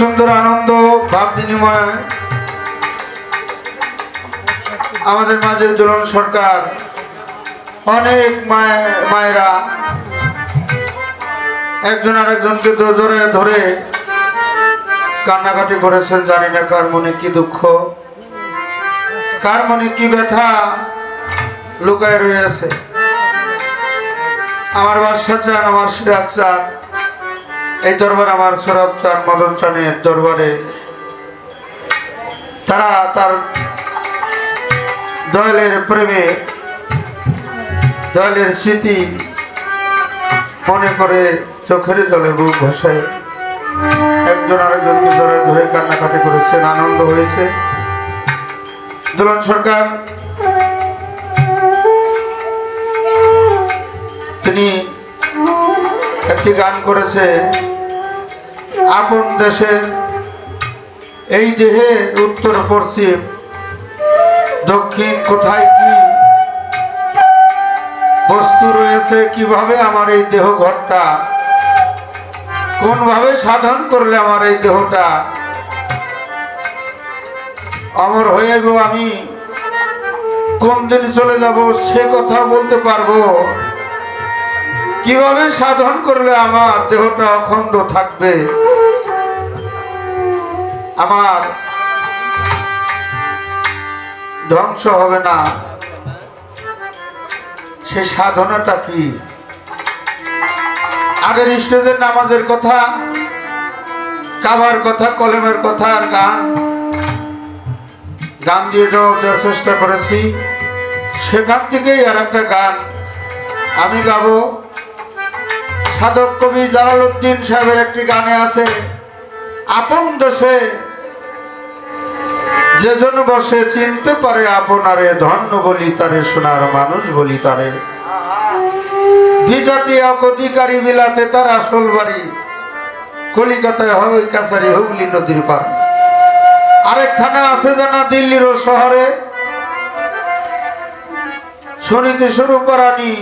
সুন্দর আনন্দ, ভাব বিনিময় আমাদের মাঝে দুলন সরকার, অনেক মায়েরা একজন আরেকজনকে ধরে ধরে কান্নাকাটি করেছেন, জানি না কার মনে কি দুঃখ, কার মনে কি ব্যথা লুকায় রয়েছে। আমার বাদশা চান, আমার সিরাজ চান এই দরবার আমার সরব চান, মদন চানের দরবারে। তারা তার দয়ালের প্রেমে, দয়ালের স্মৃতি মনে করে চোখের জলে বুক ঘষায় একজন আরেকজনকে ধরে ধরে কান্নাকাটি করেছেন, আনন্দ হয়েছে। দোলন সরকার, তিনি একটি গান করেছে। আপন দেশের এই দেহে উত্তর পশ্চিম, দক্ষিণ কোথায় কি বস্তু রয়েছে, কীভাবে আমার এই দেহ ঘরটা কোনভাবে সাধন করলে আমার এই দেহটা অমর হয়ে গো আমি? কোন দিন চলে যাব সে কথা বলতে পারব? কীভাবে সাধন করলে আমার দেহটা অখণ্ড থাকবে? আমার ধ্বংস হবে না। সে সাধনাটা কি? আগের স্টেজের নামাজের কথা, কাবার কথা, কলমের কথা আর গান। গান দিয়ে জবাব দেওয়ার চেষ্টা করেছি। সেখান থেকেই আর একটা গান আমি গাবো। সাধক কবি জালালউদ্দিন সাহেবের একটি গানে আছে, আপন দেশে যেজন বসে চিনতে পারে আপনারে, ধন্য বলি তারে, সোনার মানুষ বলি তারে। অধিকারী বিলাতে তার আসল বাড়ি। কলিকাতায় হয় কাছারি হুগলি নদীর পার আরেক থানা আছে জানা দিল্লির শহরে। শনিতে শুরু করানি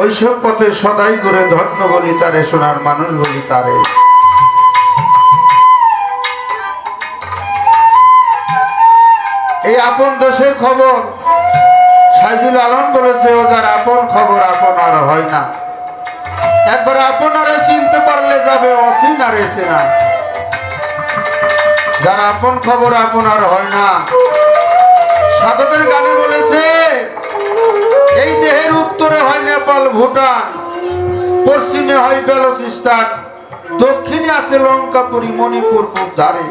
ওইসব পথে সদাই করে ধন্য বলি তারে, সোনার মানুষ বলি তারে। এই আপন দেশের খবর সাইজুল আলম বলেছে, ও যার আপন খবর আপন আর হয় না। একবার আপনারে চিনতে পারলে যাবে অসীন আর এসে না। যার আপন খবর আপন আর হয় না। সাধকের গানে বলেছে, এই দেহের উত্তরে হয় নেপাল, ভুটান, পশ্চিমে হয় বেলুচিস্তান, দক্ষিণে আছে লঙ্কাপুরি, মণিপুর ধারে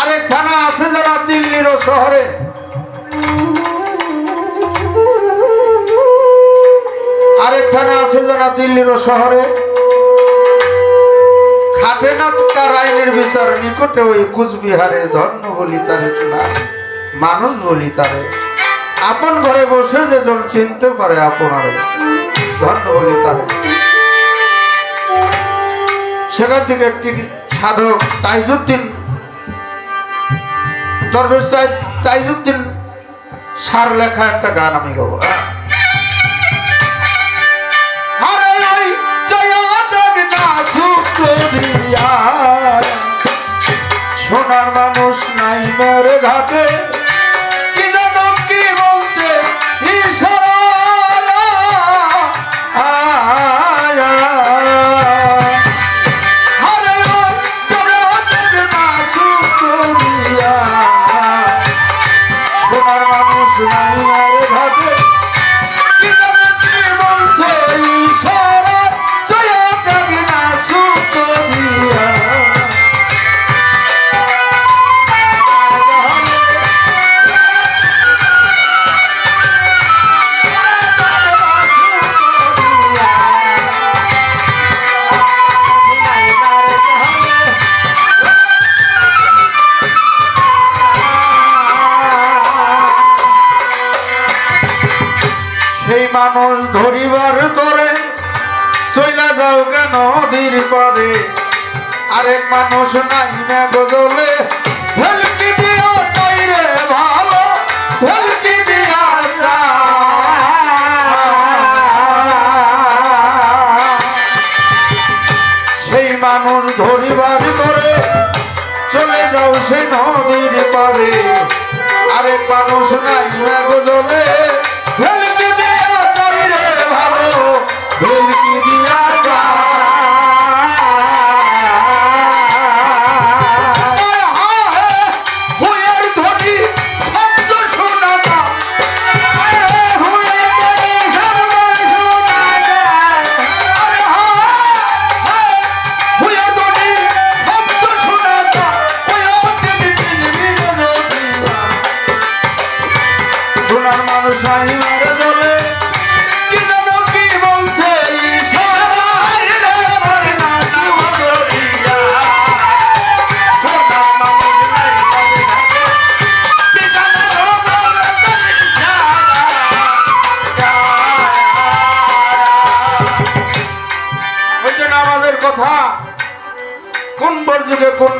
আরেক থানা আছে যারা দিল্লির শহরে? আরেক থানা আছে যারা দিল্লির শহরে? বিচার, নিকটে ওই ধন্য বলি মানুষ বলি আপন ঘরে বসে যেজন চিনতে পারে ধন্য সেখান থেকে একটি সাধক তাইজুদ্দিন দরবেশ সাহেব তাইজুদ্দিন সার লেখা একটা গান আমি গাবো হ্যাঁ। সোনার মানুষ নাই মেরে ঘাটে নদীর পারে। আরেক মানুষ নাই না গজলে। সেই চলে যাও সে নদীর পারে। আরেক মানুষ নাই না গজলে।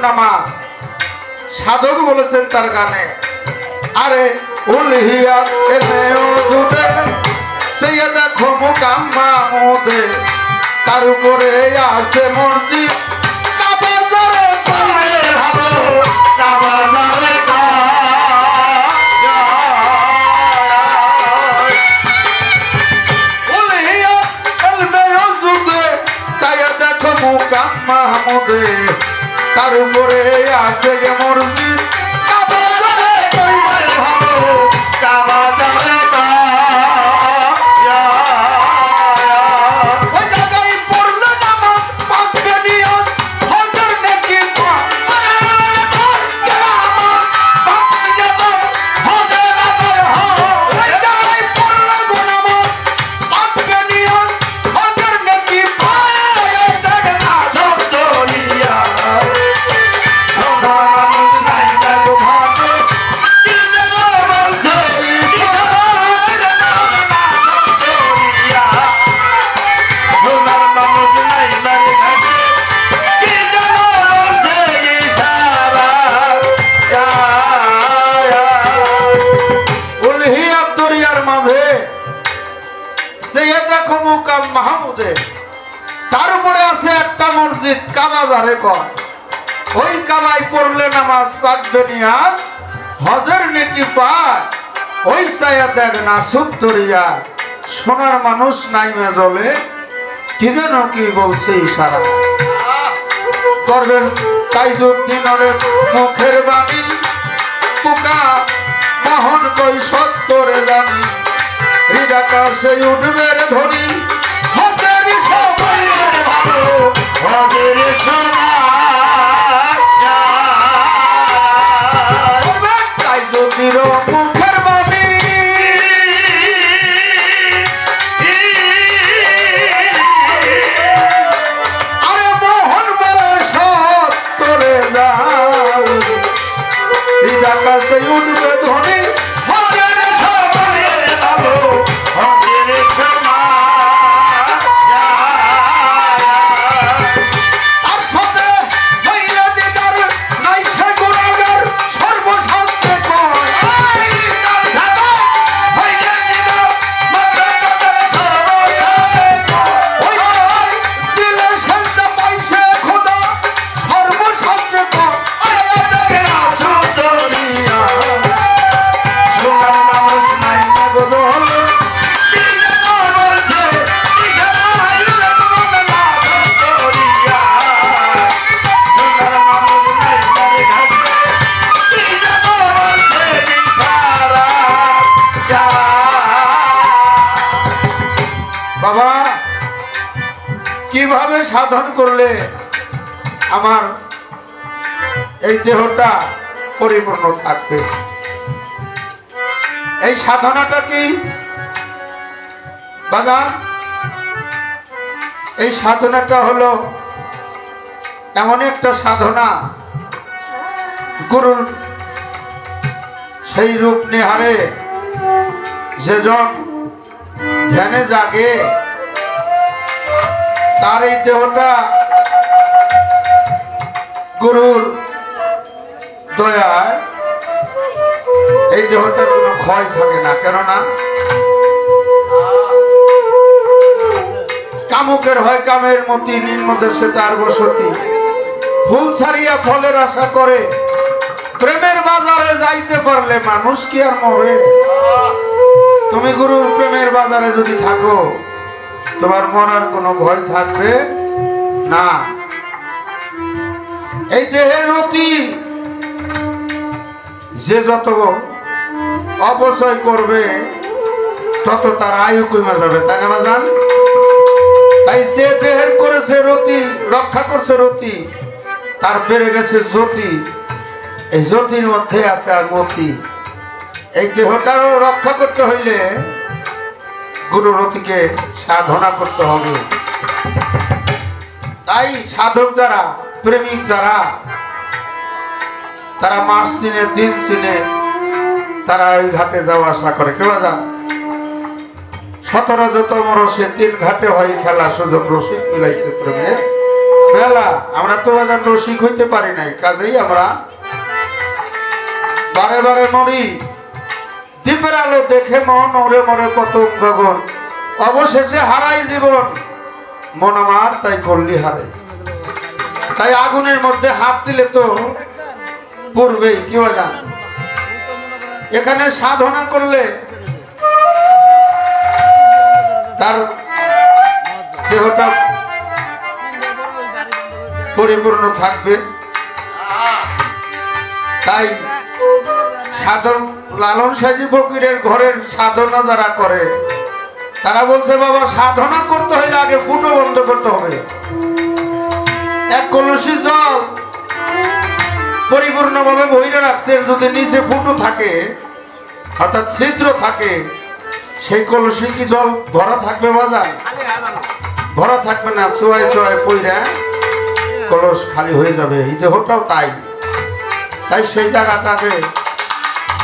নামাজ। সাধক বলেছেন তার গানে। আরে, উলহিয়া এলে জুটে সেই দেখো মুকাম মামুদে। তার উপরে আছে মসজিদ। তার উপরে আছে মসজিদ কামাজারে কয়, ওই কামাই পড়লে নামাজ পাকবে নিয়াজ হজর নীতি পায়, ওই সায়া দেখ না সুন্দরিয়া সোনার মানুষ নাই মেজলে, কি যেন কি বলছে ইশারা করবেন তাইজুদ্দিনের মুখের বাণী, পোকা মোহন কই সত্তরে জানি। হৃদাকাশে উঠবে রে করলে আমার এই দেহটা পরিপূর্ণ থাকবে। এই সাধনাটা কি? বাবা, এই সাধনাটা হলো এমন একটা সাধনা গুরুর সেই রূপ নিহারে যেজন ধ্যানে জাগে তার এই দেহটা গুরুর দয়ায় এই দেহটার কোনো ক্ষয় থাকে না, কেননা কামুকের হয় কামের মতি নিম্নদেশে তার বসতি। ফুল ছাড়িয়া ফলের আশা করে, প্রেমের বাজারে যাইতে পারলে মানুষ কি আর মরে? তুমি গুরুর প্রেমের বাজারে যদি থাকো তোমার মরার কোনো ভয় থাকবে না। এই দেহের অতি যে যত অপচয় করবে, তত তার আয়ু কমে যাবে, তাই না জান তাই যে দেহের করেছে রতি, রক্ষা করছে রতি, তার বেড়ে গেছে জ্যোতি। এই জ্যোতির মধ্যে আছে আর গতি এই দেহটারও রক্ষা করতে হইলে গুরু রতিকে সাধনা করতে হবে। তাই সাধক যারা, প্রেমিক যারা, তারা মাস চিনে দিন চিনে তারা ওই ঘাটে যাওয়া আসা করে। কেউ যান সতেরো যত রসে তিন ঘাটে হয় খেলা, সুযোগ রসিক মিলাইছে প্রেমে। মেলা, আমরা তো বাজার রসিক হইতে পারি নাই, কাজেই আমরা বারে বারে মরি। দ্বীপের আলো দেখে মন, ওরে মনে কত গগন অবশেষে হারাই জীবন। মন আমার, তাই করলি হারে। তাই আগুনের মধ্যে হাত দিলে তো পূর্বেই, কি জান? এখানে সাধনা করলে তার দেহটা পরিপূর্ণ থাকবে। তাই সাধন লালন সাজি ফকিরের ঘরের সাধনা যারা করে তারা বলছে বাবা সাধনা করতে হলে আগে ফুটো বন্ধ করতে হবে। এক কলসি জল পরিপূর্ণভাবে বহিরে রাখছেন যদি নিচে ফুটো থাকে অর্থাৎ ছিদ্র থাকে সেই কলসি কি জল ভরা থাকবে বাজার? ভরা থাকবে না চোয়াই চোয়াই পইরা কলস খালি হয়ে যাবে। এই দেহটাও তাই। তাই সেই জায়গাটাকে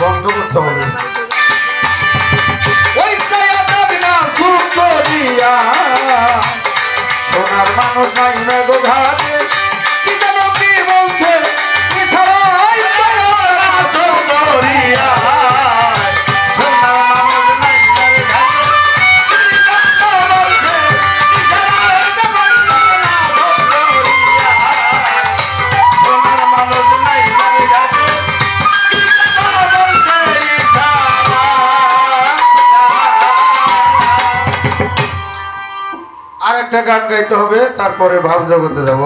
বন্ধ করতে হবে। সোনার মানুষ নাই মেঘ ঘাটে। গাইতে হবে তারপরে ভাব জগতে যাব।